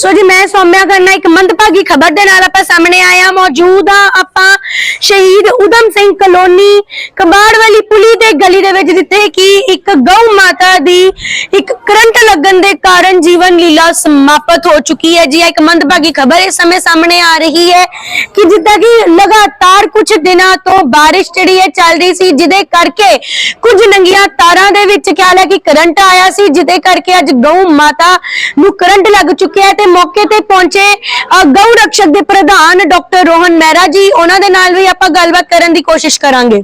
ਸੋ ਜੀ, ਮੈਂ ਸੌਮਿਆ ਕਰਨਾ ਇੱਕ ਮੰਦਭਾਗੀ ਖਬਰ ਦੇ ਨਾਲ ਆਪਾਂ ਸਾਹਮਣੇ ਆਇਆ ਮੌਜੂਦ ਆ ਆਪਾਂ ਸ਼ਹੀਦ ਉਦਮ ਸਿੰਘ ਕਲੋਨੀ ਕਬਾੜ ਵਾਲੀ ਪੁਲੀ ਦੇ ਗਲੀ ਦੇ ਵਿੱਚ, ਜਿੱਥੇ ਕਿ ਇੱਕ ਗਊ ਮਾਤਾ ਦੀ ਇੱਕ ਕਰੰਟ ਲੱਗਣ ਦੇ ਕਾਰਨ ਜੀਵਨ ਲੀਲਾ ਸਮਾਪਤ ਹੋ ਚੁੱਕੀ ਹੈ। ਜੀ ਇੱਕ ਮੰਦਭਾਗੀ ਖਬਰ ਇਸ ਸਮੇਂ ਸਾਹਮਣੇ ਆ ਰਹੀ ਹੈ ਕਿ ਜਿੱਦਾਂ ਕਿ ਲਗਾਤਾਰ ਕੁਝ ਦਿਨਾਂ ਤੋਂ ਬਾਰਿਸ਼ ਜਿਹੜੀ ਹੈ ਚੱਲ ਰਹੀ ਸੀ, ਜਿਹਦੇ ਕਰਕੇ ਕੁਝ ਨੰਗੀਆਂ ਤਾਰਾਂ ਦੇ ਵਿੱਚ ਖਿਆਲ ਹੈ ਕਿ ਕਰੰਟ ਆਇਆ ਸੀ, ਜਿਹਦੇ ਕਰਕੇ ਅੱਜ ਗਊ ਮਾਤਾ ਨੂੰ ਕਰੰਟ ਲੱਗ ਚੁੱਕਿਆ ਹੈ ਤੇ ਮੌਕੇ ਤੇ ਪਹੁੰਚੇ ਗਊ ਰਕਸ਼ਕ ਦੇ ਪ੍ਰਧਾਨ ਡਾਕਟਰ ਰੋਹਨ ਮਹਿਰਾ ਜੀ ਉਹਨਾਂ ਦੇ ਨਾਲ ਵੀ ਆਪਾਂ ਗੱਲਬਾਤ ਕਰਨ ਦੀ ਕੋਸ਼ਿਸ਼ ਕਰਾਂਗੇ।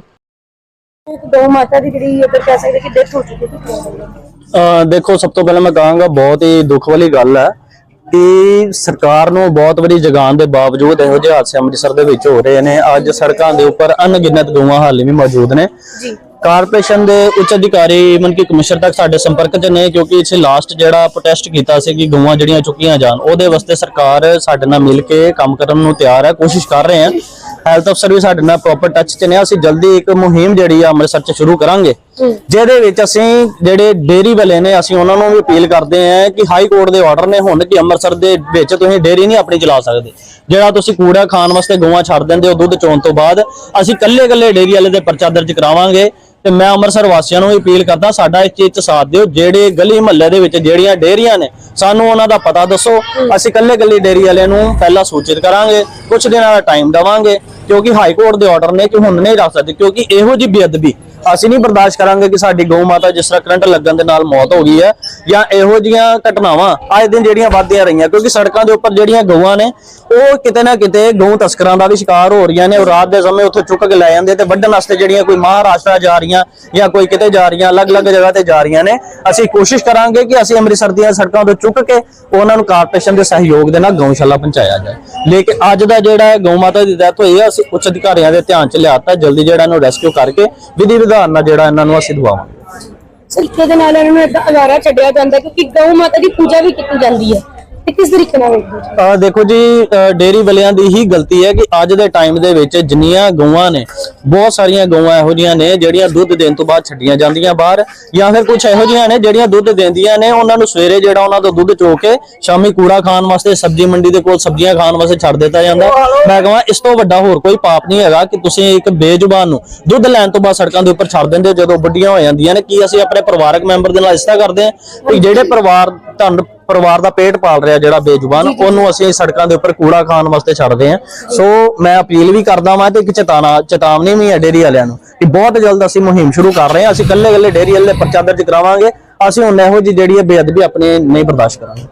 ਗਊ ਮਾਤਾ ਦੀ ਜਿਹੜੀ ਅਗਰ ਕਹਿ ਸਕਦੇ ਕਿ ਡੈਥ ਹੋ ਚੁੱਕੀ ਹੈ ਅਹ ਦੇਖੋ ਸਭ ਤੋਂ ਪਹਿਲਾਂ ਮੈਂ ਕਹਾਂਗਾ ਬਹੁਤ ਹੀ ਦੁੱਖ ਵਾਲੀ ਗੱਲ ਹੈ ਕਿ ਸਰਕਾਰ ਨੂੰ ਬਹੁਤ ਵਾਰੀ ਜਗਾਉਣ ਦੇ ਬਾਵਜੂਦ ਇਹੋ ਜਿਹੇ ਹਾਦਸੇ ਅੰਮ੍ਰਿਤਸਰ ਦੇ ਵਿੱਚ ਹੋ ਰਹੇ ਨੇ। ਅੱਜ ਸੜਕਾਂ ਦੇ ਉੱਪਰ ਅਣਗਿਣਤ ਗਊਆਂ ਹਾਲੇ ਵੀ ਮੌਜੂਦ ਨੇ। ਜੀ। ਕਾਰਪੋਰੇਸ਼ਨ ਦੇ ਉੱਚ ਅਧਿਕਾਰੀ ਮਨ ਕੀ ਕਮਿਸ਼ਨਰ ਤੱਕ ਸਾਡੇ ਸੰਪਰਕ 'ਚ ਨੇ ਕਿਉਂਕਿ ਇਸੇ ਲਾਸਟ ਜਿਹੜਾ ਪ੍ਰੋਟੈਸਟ ਕੀਤਾ ਸੀ ਕਿ ਗਊਆਂ ਜਿਹੜੀਆਂ ਚੁੱਕੀਆਂ ਜਾਣ ਉਹਦੇ ਵਾਸਤੇ ਸਰਕਾਰ ਸਾਡੇ ਨਾਲ ਮਿਲ ਕੇ ਕੰਮ ਕਰਨ ਨੂੰ ਤਿਆਰ ਹੈ ਕੋਸ਼ਿਸ਼ ਕਰ ਰਹੇ ਹਾਂ। ਹੈਲਥ ਅਫਸਰ ਵੀ ਸਾਡੇ ਨਾਲ ਪ੍ਰੋਪਰ ਟੱਚ 'ਚ ਨੇ ਅਸੀਂ ਜਲਦੀ ਇੱਕ ਮੁਹਿੰਮ ਜਿਹੜੀ ਆ ਅੰਮ੍ਰਿਤਸਰ 'ਚ ਸ਼ੁਰੂ ਕਰਾਂਗੇ। ਜਿਹਦੇ ਵਿੱਚ ਅਸੀਂ ਜਿਹੜੇ ਡੇਰੀ ਵਾਲੇ ਨੇ ਅਸੀਂ ਉਹਨਾਂ ਨੂੰ ਵੀ ਅਪੀਲ ਕਰਦੇ ਹਾਂ ਕਿ ਹਾਈ ਕੋਰਟ ਦੇ ਆਰਡਰ ਨੇ ਹੁਣ ਕਿ ਅੰਮ੍ਰਿਤਸਰ ਦੇ ਵਿੱਚ ਤੁਸੀਂ ਡੇਰੀ ਨਹੀਂ ਆਪਣੀ ਚਲਾ ਸਕਦੇ। ਜਿਹੜਾ ਤੁਸੀਂ ਕੂੜਾ ਖਾਣ ਵਾਸਤੇ ਗਊਆਂ ਛੱਡ ਦਿੰਦੇ ਹੋ ਦੁੱਧ ਚੋਣ ਤੋਂ ਬਾਅਦ ਅਸੀਂ ਕੱਲੇ-ਕੱਲੇ ਡੇਰੀ ਵਾਲੇ ਦੇ ਪਰਚਾ ਦਰਜ ਕਰਾਵਾਂਗੇ। ਤੇ ਮੈਂ ਅੰਮ੍ਰਿਤਸਰ ਵਾਸੀਆਂ ਨੂੰ ਅਪੀਲ ਕਰਦਾ, ਸਾਡਾ ਇਸ ਚੀਜ਼ 'ਚ ਸਾਥ ਦਿਓ। ਜਿਹੜੇ ਗਲੀ ਮੁਹੱਲੇ ਦੇ ਵਿੱਚ ਜਿਹੜੀਆਂ ਡੇਰੀਆਂ ਨੇ, ਸਾਨੂੰ ਉਹਨਾਂ ਦਾ ਪਤਾ ਦੱਸੋ। ਅਸੀਂ ਕੱਲੇ-ਕੱਲੇ ਡੇਰੀ ਵਾਲਿਆਂ ਨੂੰ ਪਹਿਲਾਂ ਸੂਚਿਤ ਕਰਾਂਗੇ ਕੁਝ ਦਿਨਾਂ ਦਾ ਟਾਈਮ ਦੇਵਾਂਗੇ, ਕਿਉਂਕਿ ਹਾਈ ਕੋਰਟ ਦੇ ਆਰਡਰ ਨੇ ਕਿ ਹੁਣ ਨਹੀਂ ਰੱਖ ਸਕਦੇ, ਕਿਉਂਕਿ ਇਹੋ ਜਿਹੀ ਬੇਅਦਬੀ ਅਸੀਂ ਨਹੀਂ ਬਰਦਾਸ਼ਤ ਕਰਾਂਗੇ ਕਿ ਸਾਡੀ ਗਊ ਮਾਤਾ ਜਿਸ ਤਰ੍ਹਾਂ ਕਰੰਟ ਲੱਗਣ ਦੇ ਨਾਲ ਮੌਤ ਹੋ ਗਈ ਹੈ, ਜਾਂ ਇਹੋ ਜੀਆਂ ਘਟਨਾਵਾਂ ਅੱਜ ਦਿਨ ਜਿਹੜੀਆਂ ਵੱਧਦੀਆਂ ਰਹੀਆਂ, ਕਿਉਂਕਿ ਸੜਕਾਂ ਦੇ ਉੱਪਰ ਜਿਹੜੀਆਂ ਗਊਆਂ ਨੇ ਉਹ ਕਿਤੇ ਨਾ ਕਿਤੇ ਗਊ ਤਸਕਰਾਂ ਦਾ ਵੀ ਸ਼ਿਕਾਰ ਹੋ ਰਹੀਆਂ ਨੇ ਉਹ ਰਾਤ ਦੇ ਸਮੇਂ ਉੱਥੋਂ ਚੁੱਕ ਕੇ ਲੈ ਜਾਂਦੇ ਤੇ ਵੱਢਣ ਵਾਸਤੇ ਜਿਹੜੀਆਂ ਕੋਈ ਮਹਾਰਾਸ਼ਟਰ ਜਾ ਰਹੀਆਂ ਜਾਂ ਕੋਈ ਕਿਤੇ ਜਾ ਰਹੀਆਂ, ਅਲੱਗ-ਅਲੱਗ ਜਗ੍ਹਾ ਤੇ ਜਾ ਰਹੀਆਂ ਨੇ। ਅਸੀਂ ਕੋਸ਼ਿਸ਼ ਕਰਾਂਗੇ ਕਿ ਅਸੀਂ ਅੰਮ੍ਰਿਤਸਰ ਦੀਆਂ ਸੜਕਾਂ ਤੋਂ ਚੁੱਕ ਕੇ ਉਹਨਾਂ ਨੂੰ ਕਾਰਪੋਰੇਸ਼ਨ ਦੇ ਸਹਿਯੋਗ ਦੇ ਨਾਲ ਗਊਸ਼ਾਲਾ ਪਹੁੰਚਾਇਆ ਜਾਏ। ਲੇਕਿਨ ਅੱਜ ਦਾ ਜਿਹੜਾ ਗਊ ਮਾਤਾ ਦੀ ਡੈਥ ਹੋਈ ਹੈ, ਅਸੀਂ ਉੱਚ ਅਧਿਕਾਰੀਆਂ ਦੇ ਧਿਆਨ 'ਚ ਲਿਆਤਾ, ਜਲਦੀ ਜਿਹੜਾ ਇਹਨੂੰ ਰੈਸਕਿਊ ਕਰਕੇ ਵਿਧੀ ਵਿਧਾਨ ਨਾਲ ਜਿਹੜਾ ਇਹਨਾਂ ਨੂੰ ਅਸੀਂ ਦਵਾਵਾਂਗੇ। ਸਿੱਕੇ ਦੇ ਨਾਲ ਇਹਨਾਂ ਨੂੰ ਏਦਾਂ ਅਗਾਰਾ ਛੱਡਿਆ ਜਾਂਦਾ ਕਿਉਂਕਿ ਗਊ ਮਾਤਾ ਦੀ ਪੂਜਾ ਵੀ ਕੀਤੀ ਜਾਂਦੀ ਹੈ। ਤੇ ਕਿਸ ਤਰੀਕੇ ਨਾਲ ਵੇਖਦੇ ਹੋ? ਅਹ ਦੇਖੋ ਜੀ ਅਹ ਡੇਅਰੀ ਵਾਲਿਆਂ ਦੀ ਹੀ ਗਲਤੀ ਹੈ ਕਿ ਅੱਜ ਦੇ ਟਾਈਮ ਦੇ ਵਿੱਚ ਜਿੰਨੀਆਂ ਗਊਆਂ ਨੇ, ਬਹੁਤ ਸਾਰੀਆਂ ਗਊਆਂ ਇਹੋ ਜਿਹੀਆਂ ਨੇ ਜਿਹੜੀਆਂ ਦੁੱਧ ਦੇਣ ਤੋਂ ਬਾਅਦ ਛੱਡੀਆਂ ਜਾਂਦੀਆਂ ਬਾਹਰ, ਜਾਂ ਫਿਰ ਕੁਝ ਇਹੋ ਜਿਹੀਆਂ ਨੇ ਜਿਹੜੀਆਂ ਦੁੱਧ ਦਿੰਦੀਆਂ ਨੇ, ਉਹਨਾਂ ਨੂੰ ਸਵੇਰੇ ਜਿਹੜਾ ਉਹਨਾਂ ਤੋਂ ਦੁੱਧ ਚੋ ਕੇ ਸ਼ਾਮੀ ਕੂੜਾ ਖਾਣ ਵਾਸਤੇ, ਸਬਜ਼ੀ ਮੰਡੀ ਦੇ ਕੋਲ ਸਬਜ਼ੀਆਂ ਖਾਣ ਵਾਸਤੇ ਛੱਡ ਦਿੱਤਾ ਜਾਂਦਾ ਮੈਂ ਕਹਾਂ, ਇਸ ਤੋਂ ਵੱਡਾ ਹੋਰ ਕੋਈ ਪਾਪ ਨਹੀਂ ਹੈਗਾ ਕਿ ਤੁਸੀਂ ਇੱਕ ਬੇਜ਼ੁਬਾਨ ਨੂੰ ਦੁੱਧ ਲੈਣ ਤੋਂ ਬਾਅਦ ਸੜਕਾਂ ਦੇ ਉੱਪਰ ਛੱਡ ਦਿੰਦੇ ਹੋ, ਜਦੋਂ ਵੱਡੀਆਂ ਹੋ ਜਾਂਦੀਆਂ ਨੇ, ਕੀ ਅਸੀਂ ਆਪਣੇ ਪਰਿਵਾਰਕ ਮੈਂਬਰ ਦੇ ਨਾਲ ਇਸ ਤਰ੍ਹਾਂ ਕਰਦੇ ਹਾਂ ਕਿ ਜਿਹੜੇ ਪਰਿਵਾਰ ਤੁਹਾਨੂੰ ਪਰਿਵਾਰ ਦਾ ਪੇਟ ਪਾਲ ਰਿਹਾ ਜਿਹੜਾ ਬੇਜ਼ੁਬਾਨ ਉਹਨੂੰ ਅਸੀਂ ਸੜਕਾਂ ਦੇ ਉੱਪਰ ਕੂੜਾ ਖਾਣ ਵਾਸਤੇ ਛੱਡਦੇ ਹਾਂ। ਸੋ ਮੈਂ ਅਪੀਲ ਵੀ ਕਰਦਾ ਵਾਂ ਤੇ ਇੱਕ ਚੇਤਾਨਾ ਚੇਤਾਵਨੀ ਵੀ ਹੈ ਡੇਰੀ ਵਾਲਿਆਂ ਨੂੰ ਕਿ ਬਹੁਤ ਜਲਦ ਅਸੀਂ ਮੁਹਿੰਮ ਸ਼ੁਰੂ ਕਰ ਰਹੇ ਹਾਂ। ਅਸੀਂ ਕੱਲੇ ਕੱਲੇ ਡੇਰੀ ਵਾਲੇ ਪਰਚਾ ਦਰਜ ਕਰਾਵਾਂਗੇ। ਅਸੀਂ ਹੁਣ ਇਹੋ ਜਿਹੀ ਜਿਹੜੀ ਹੈ ਬੇਅਦਬੀ ਆਪਣੇ ਨਹੀਂ ਬਰਦਾਸ਼ਤ ਕਰਾਂਗੇ।